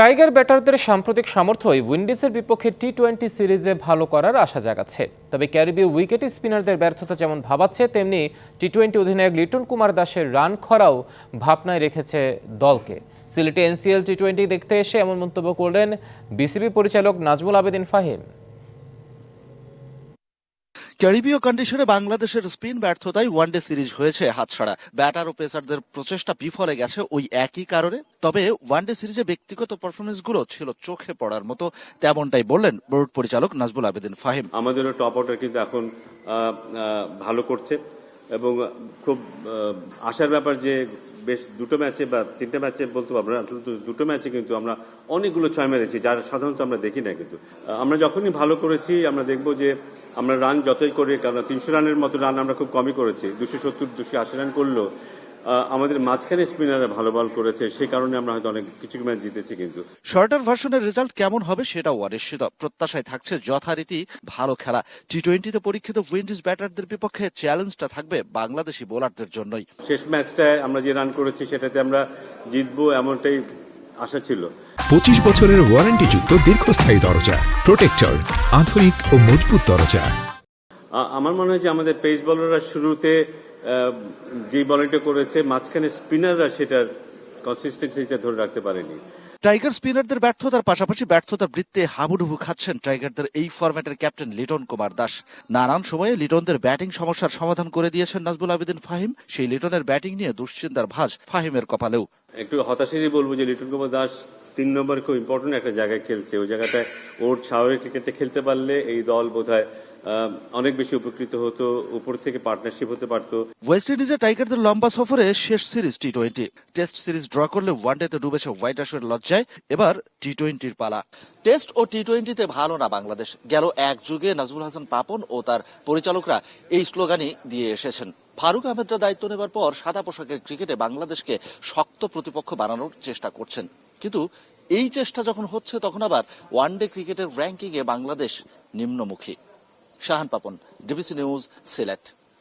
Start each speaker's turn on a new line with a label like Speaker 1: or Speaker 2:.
Speaker 1: Tiger ব্যাটারদের সাম্প্রতিক সামর্থ্যই উইন্ডিজের বিপক্ষে টি টোয়েন্টি সিরিজে ভালো করার আশা জাগাচ্ছে। তবে ক্যারিবীয় উইকেট স্পিনারদের ব্যর্থতা যেমন ভাবাচ্ছে, তেমনি টি টোয়েন্টি অধিনায়ক লিটন কুমার দাসের রান খরাও ভাবনায় রেখেছে দলকে। সিলেটে এনসিএল টি টোয়েন্টি দেখতে এসে এমন মন্তব্য করলেন বিসিবি পরিচালক নাজমুল আবেদিন ফাহিম।
Speaker 2: ক্যারিবীয় কন্ডিশনে বাংলাদেশের স্পিন ব্যর্থতায় ওয়ানডে সিরিজ হয়েছে হাতছাড়া। ব্যাটার ও পেসারদের প্রচেষ্টা বিফলে গেছে ওই একই কারণে। তবে ওয়ানডে সিরিজে ব্যক্তিগত পারফরমেন্সগুলো ছিল চোখে পড়ার মতো, তেমনটাই বললেন বোর্ড পরিচালক নাজবুল আবেদিন ফাহিম।
Speaker 3: আমাদেরও টপ অর্ডার কিন্তু এখন ভালো করছে এবং খুব আশার ব্যাপার যে বেশ দুটো ম্যাচে বা তিনটে ম্যাচে বলতে পারব না দুটো ম্যাচে কিন্তু আমরা অনেকগুলো ছয় মেরেছি, যার সাধারণত আমরা দেখি না কিন্তু। আমরা যখনই ভালো করেছি, আমরা দেখব যে আমরা রান যতই করি কারণ তিনশো রানের মতো রান আমরা খুব কমই করেছি। দুশো সত্তর দুশো আশি রান করলেও আমাদের মাঝখানে স্পিনাররা ভালো বল করেছে সেই কারণে আমরা হয়তো অনেক কিছু ম্যাচ জিতেছি কিন্তু।
Speaker 2: শর্টার ভার্সনের রেজাল্ট কেমন হবে সেটাও অনিশ্চিত। প্রত্যাশায় থাকছে যথারীতি ভালো খেলা। টি টোয়েন্টিতে পরীক্ষিত উইন্ডিজ ব্যাটারদের বিপক্ষে চ্যালেঞ্জটা থাকবে বাংলাদেশি বোলারদের জন্যই।
Speaker 3: শেষ ম্যাচটায় আমরা যে রান করেছি সেটাতে আমরা জিতবো এমনটাই আশা ছিল।
Speaker 4: পঁচিশ বছরের ওয়ারেন্টিযুক্ত দীর্ঘস্থায়ী দরজা প্রোটেক্টর আধুনিক ও মজবুত দরজা।
Speaker 3: আমার মনে হয় যে আমাদের পেস বলাররা শুরুতে যে বলিংটা করেছে মাঝখানে স্পিনাররা সেটার কনসিস্টেন্সিটা ধরে রাখতে পারেনি।
Speaker 2: টাইগার স্পিনারদের ব্যর্থতার পাশাপাশি ব্যর্থতার বৃত্তে হাবুডুবু খাচ্ছেন টাইগারদের এই ফরম্যাটের ক্যাপ্টেন লিটন কুমার দাস। নানান সময়ে লিটনদের ব্যাটিং সমস্যার সমাধান করে দিয়েছেন নাজবুল আবেদিন ফাহিম। সেই লিটনের ব্যাটিং নিয়ে দুশ্চিন্তার ভাঁজ ফাহিমের কপালেও।
Speaker 3: একটু হতাশারই বলব যে লিটন কুমার দাস তিন নম্বর খুব ইম্পর্টেন্ট একটা জায়গায় খেলছে। ওই জায়গাটায় ওর স্বাভাবিক ক্রিকেটে খেলতে পারলে এই দল বোধহয় অনেক বেশি উপকৃত হতো, উপর থেকে পার্টনারশিপ হতে পারতো।
Speaker 2: ওয়েস্ট ইন্ডিজে টাইগারদের লম্বা সফরে শেষ series T twenty test series draw করলে ওয়ানডেতে ডুবেছে হোয়াইট আশের লজ্জায়। এবার টি টোয়েন্টির পালা। টেস্ট ও টি টোয়েন্টিতে ভালো না বাংলাদেশ। গেল এক যুগে নাজমুল হাসান পাপন ও তার পরিচালকরা এই স্লোগানই দিয়ে এসেছেন। ফারুক আহমেদরা দায়িত্ব নেবার পর সাদা পোশাকের ক্রিকেটে বাংলাদেশকে শক্ত প্রতিপক্ষ বানানোর চেষ্টা করছেন। কিন্তু এই চেষ্টা যখন হচ্ছে, তখন আবার ওয়ান ডে ক্রিকেটের র্যাঙ্কিংয়ে বাংলাদেশ নিম্নমুখী। Shahan Papon, DBC news, Sylhet.